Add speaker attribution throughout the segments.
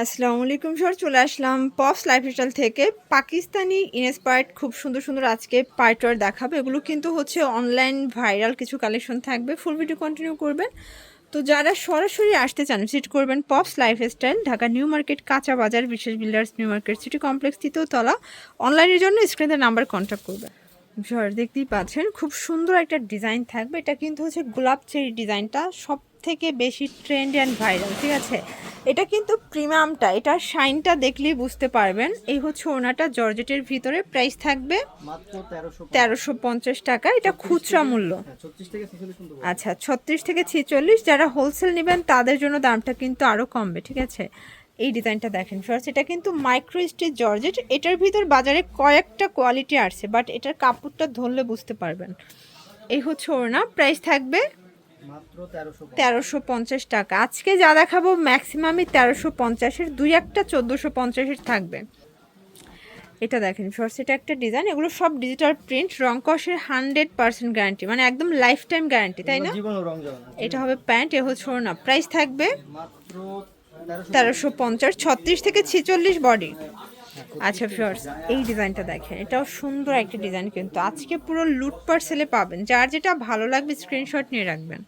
Speaker 1: আসসালামু আলাইকুম স্যার, চলে আসলাম পপস লাইফস্টাইল থেকে। পাকিস্তানি ইনস্পায়ার্ড, খুব সুন্দর সুন্দর আজকে পার্টওয়ার দেখাবে। এগুলো কিন্তু হচ্ছে অনলাইন ভাইরাল কিছু কালেকশন থাকবে। ফুল ভিডিও কন্টিনিউ করবেন। তো যারা সরাসরি আসতে চান ভিজিট করবেন Pops lifestyle, Dhaka new market, কাঁচা বাজার, বিশেষ builders, new market, city complex, তৃতীয় তলা। অনলাইনের জন্য স্ক্রিনের নাম্বার কন্ট্যাক্ট করবেন। ঝড় দেখতেই পাচ্ছেন, খুব সুন্দর একটা ডিজাইন থাকবে। এটা কিন্তু হচ্ছে গোলাপ চেরি ডিজাইনটা। সব থেকে বেশি ট্রেন্ড অ্যান্ড ভাইরাল ঠিক আছে? এটা কিন্তু প্রিমিয়ামটা এটা শাইনটা দেখলেই বুঝতে পারবেন। এই হচ্ছে ওনাটা জর্জেটের ভিতরে প্রাইস থাকবে
Speaker 2: তেরোশো
Speaker 1: পঞ্চাশ। টাকা এটা খুচরা মূল্য।
Speaker 2: বড়।
Speaker 1: আচ্ছা ছত্রিশ থেকে ছেচল্লিশ যারা হোলসেল নেবেন তাদের জন্য দামটা কিন্তু আরও কমবে ঠিক আছে? এই ডিজাইনটা দেখেন ফার্স্ট এটা কিন্তু মাইক্রো স্টিচ জর্জেট এটার ভিতর বাজারে কয়েকটা কোয়ালিটি আসছে বাট এটার কাপড়টা ধরলে বুঝতে পারবেন। এই হচ্ছে ওড়না প্রাইস থাকবে
Speaker 2: তেরোশো
Speaker 1: পঞ্চাশ। টাকা। আজকে যা দেখাবো ম্যাক্সিমামই তেরোশো পঞ্চাশের দুই একটা চোদ্দোশো পঞ্চাশের থাকবে। এটা দেখেন শর্টস এটা একটা ডিজাইন এগুলো সব ডিজিটাল প্রিন্ট রং কষের হান্ড্রেড পার্সেন্ট গ্যারান্টি মানে একদম লাইফ টাইম গ্যারান্টি তাই না? এটা হবে প্যান্ট এ হচ্ছে না প্রাইস থাকবে
Speaker 2: তেরোশো
Speaker 1: পঞ্চাশ ছত্রিশ থেকে ছেচল্লিশ বডি আচ্ছা ফিওর্স এই ডিজাইনটা দেখেন, এটাও সুন্দর একটা ডিজাইন কিন্তু। আজকে পুরো লুট পার্সেলে পাবেন। যার যেটা ভালো লাগবে স্ক্রিনশট নিয়ে রাখবেন।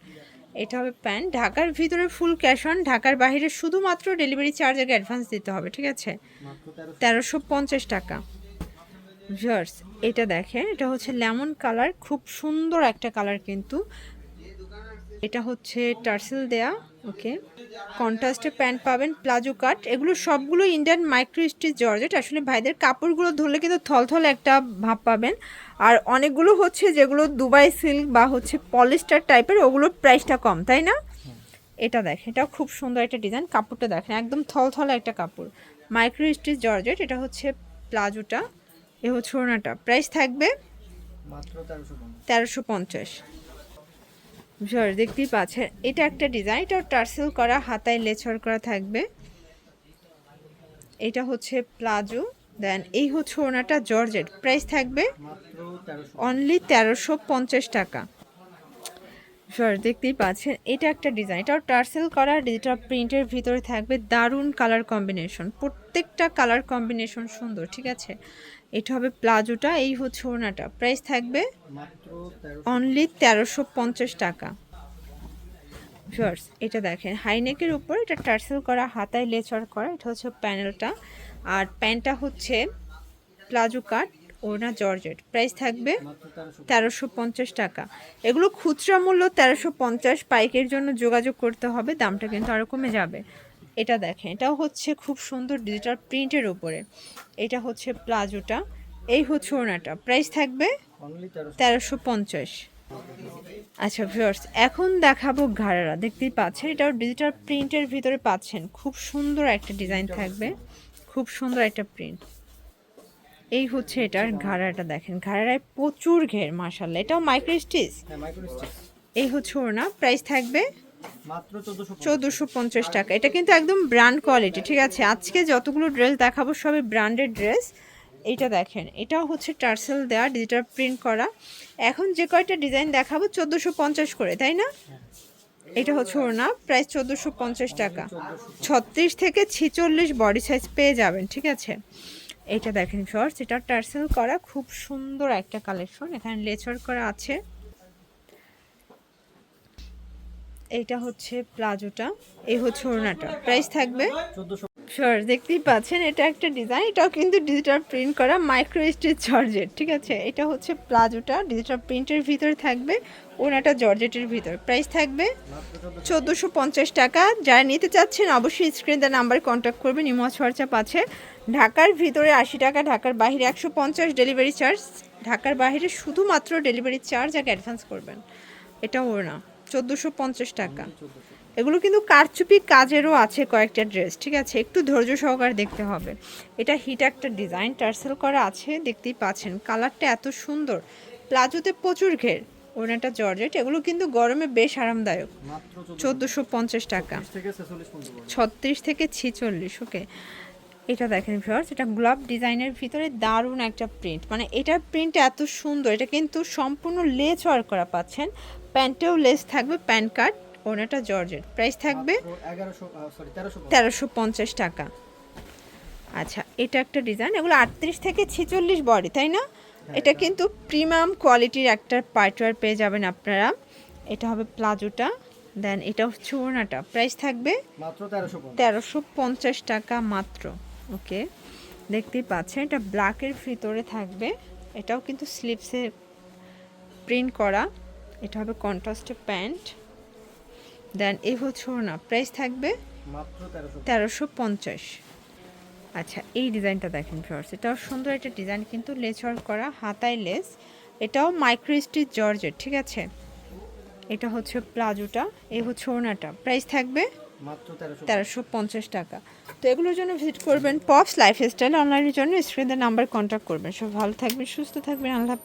Speaker 1: এটা হবে প্যান্ট। ঢাকার ভিতরে ফুল ক্যাশ অন ঢাকার বাইরে শুধুমাত্র ডেলিভারি চার্জ আগে অ্যাডভান্স দিতে হবে, ঠিক আছে?
Speaker 2: তেরোশো
Speaker 1: পঞ্চাশ টাকা। ভিউয়ার্স এটা দেখেন, এটা হচ্ছে লেমন কালার খুব সুন্দর একটা কালার কিন্তু। এটা হচ্ছে টার্সেল দেয়া ওকে। কন্ট্রাস্টে প্যান্ট পাবেন প্লাজো কাট। এগুলো সবগুলো ইন্ডিয়ান মাইক্রো স্টিচ জর্জেট। আসলে ভাইদের কাপড়গুলো ধরলে কিন্তু থলথল একটা ভাব পাবেন। আর অনেকগুলো হচ্ছে যেগুলো দুবাই সিল্ক বা হচ্ছে পলিস্টার টাইপের ওগুলোর প্রাইসটা কম তাই না? এটা দেখেন এটাও খুব সুন্দর একটা ডিজাইন। কাপড়টা দেখেন একদম থলথলে একটা কাপড়। মাইক্রো স্টিচ জর্জেট এটা হচ্ছে প্লাজোটা এ হচ্ছে ওড়নাটা। প্রাইস থাকবে
Speaker 2: তেরোশো পঞ্চাশ।
Speaker 1: তেরোশো পঞ্চাশ জর দেখতেই পাচ্ছেন। এটা একটা ডিজাইন এটা টার্সেল করা হাতায় লেচর করা থাকবে। এটা হচ্ছে প্লাজো দেন এই হচ্ছে ওনাটা জর্জেট প্রাইস থাকবে অনলি তেরোশো পঞ্চাশ টাকা। সর দেখতেই পাচ্ছেন। এটা একটা ডিজাইন এটাও টার্সেল করা ডিজিটাল প্রিন্টের ভিতরে থাকবে। দারুণ কালার কম্বিনেশন প্রত্যেকটা কালার কম্বিনেশন সুন্দর, ঠিক আছে? এটা হবে প্লাজোটা এই হচ্ছে ওনাটা প্রাইস থাকবে অনলি তেরোশো পঞ্চাশ টাকা। ভিউয়ার্স এটা দেখেন। হাইনেকের উপর এটা টার্সেল করা, হাতায় লেচর করা, এটা হচ্ছে প্যানেলটা আর প্যান্টটা হচ্ছে প্লাজো কাট ওনা জর্জেট। প্রাইস থাকবে
Speaker 2: তেরোশো
Speaker 1: পঞ্চাশ টাকা। এগুলো খুচরা মূল্য তেরোশো পঞ্চাশ, পাইকের জন্য যোগাযোগ করতে হবে, দামটা কিন্তু আরও কমে যাবে। এটা দেখেন, এটাও হচ্ছে খুব সুন্দর ডিজিটাল প্রিন্টের উপরে। এটা হচ্ছে প্লাজোটা, এই হচ্ছে ওনাটা প্রাইস থাকবে
Speaker 2: তেরোশো
Speaker 1: পঞ্চাশ। আচ্ছা ভিউয়ার্স এখন দেখাবো ঘাড়ারা। দেখতেই পাচ্ছেন, এটাও ডিজিটাল প্রিন্টের ভিতরে পাচ্ছেন। খুব সুন্দর একটা ডিজাইন থাকবে, খুব সুন্দর একটা প্রিন্ট এই হচ্ছে এটার ঘাড়াটা দেখেন ঘাড়ায় প্রচুর ঘের মাসাল্লাহ এটাও মাইক্রো স্টিচ
Speaker 2: হ্যাঁ
Speaker 1: এই হচ্ছে ওর না প্রাইস থাকবে
Speaker 2: চোদ্দোশো
Speaker 1: পঞ্চাশ। টাকা। এটা কিন্তু একদম ব্র্যান্ড কোয়ালিটি ঠিক আছে? আজকে যতগুলো ড্রেস দেখাবো সবই ব্র্যান্ডেড ড্রেস এইটা দেখেন এটাও হচ্ছে টার্সেল দেওয়া ডিজিটাল প্রিন্ট করা। এখন যে কয়টা ডিজাইন দেখাবো চোদ্দোশো পঞ্চাশ করে তাই না? এটা হচ্ছে ওর না প্রাইস চোদ্দোশো পঞ্চাশ টাকা। ছত্রিশ থেকে ছিচল্লিশ বডি সাইজ পেয়ে যাবেন ঠিক আছে? এইটা দেখেন শর্টস এটা টার্সেল করা খুব সুন্দর একটা কালেকশন। এখানে লেচার করা আছে। এইটা হচ্ছে প্লাজোটা এই হচ্ছে ওড়নাটা। প্রাইস থাকবে? শিওর দেখতেই পাচ্ছেন, এটা একটা ডিজাইন এটাও কিন্তু ডিজিটাল প্রিন্ট করা মাইক্রো স্টিচ জর্জেট ঠিক আছে? এটা হচ্ছে প্লাজোটা ডিজিটাল প্রিন্টের ভিতরে থাকবে, ওনাটা জর্জেটের ভিতর। প্রাইস থাকবে
Speaker 2: চোদ্দোশো
Speaker 1: পঞ্চাশ টাকা। যারা নিতে চাচ্ছেন, অবশ্যই স্ক্রিন দেওয়ার নাম্বার কন্ট্যাক্ট করবেন, ইমো হোয়াটসঅ্যাপ আছে। ঢাকার ভিতরে আশি টাকা, ঢাকার বাইরে একশো পঞ্চাশ ডেলিভারি চার্জ ঢাকার বাইরে শুধুমাত্র ডেলিভারি চার্জ আগে অ্যাডভান্স করবেন। এটা ওর না চোদ্দোশো পঞ্চাশ টাকা। এগুলো কিন্তু কারচুপি কাজেরও আছে কয়েকটা ড্রেস ঠিক আছে? একটু ধৈর্য সহকারে দেখতে হবে। এটা হিট একটা ডিজাইন টার্সেল করা আছে দেখতেই পাচ্ছেন। কালারটা এত সুন্দর। প্লাজোতে প্রচুর ঘের। ওনাটা জর্জেট। এগুলো কিন্তু গরমে বেশ আরামদায়ক।
Speaker 2: চোদ্দোশো
Speaker 1: পঞ্চাশ টাকা। ছত্রিশ থেকে ছিচল্লিশ ওকে। এটা দেখেন ভিউয়ার্স এটা গোলাপ ডিজাইনের ভিতরে দারুণ একটা প্রিন্ট। মানে এটার প্রিন্ট এত সুন্দর। এটা কিন্তু সম্পূর্ণ লেস ওয়ার্ক করা পাচ্ছেন। প্যান্টেও লেস থাকবে প্যান্ট কাট। ওনাটা জর্জেট। প্রাইস থাকবে
Speaker 2: তেরোশো
Speaker 1: পঞ্চাশ। টাকা। আচ্ছা এটা একটা ডিজাইন। এগুলো আটত্রিশ থেকে ছেচল্লিশ বডি তাই না? এটা কিন্তু প্রিমিয়াম কোয়ালিটির একটা পার্টওয়ার পেয়ে যাবেন আপনারা। এটা হবে প্লাজোটা দেন এটা হচ্ছে ওড়নাটা। প্রাইস থাকবে
Speaker 2: তেরোশো
Speaker 1: তেরোশো পঞ্চাশ টাকা মাত্র। ওকে দেখতেই পাচ্ছেন এটা ব্ল্যাকের ভিতরে থাকবে। এটাও কিন্তু স্লিপসে প্রিন্ট করা। এটা হবে কন্ট্রাস্টে প্যান্ট। দেন এই হচ্ছে ওড়না প্রাইস থাকবে
Speaker 2: তেরোশো
Speaker 1: পঞ্চাশ। আচ্ছা এই ডিজাইনটা দেখেন ফিওর্স এটাও সুন্দর একটা ডিজাইন কিন্তু লেস ওয়ার্ক করা হাতায় লেস। এটাও মাইক্রো স্টিচ জর্জেট ঠিক আছে? এটা হচ্ছে প্লাজোটা এই হচ্ছে ওড়নাটা। প্রাইস থাকবে
Speaker 2: তেরোশো
Speaker 1: পঞ্চাশ। টাকা। তো এগুলোর জন্য ভিজিট করবেন পপস লাইফস্টাইল অনলাইনের জন্য স্ক্রিনের নাম্বার কন্ট্যাক্ট করবেন। সব ভালো থাকবেন সুস্থ থাকবেন আল্লাহ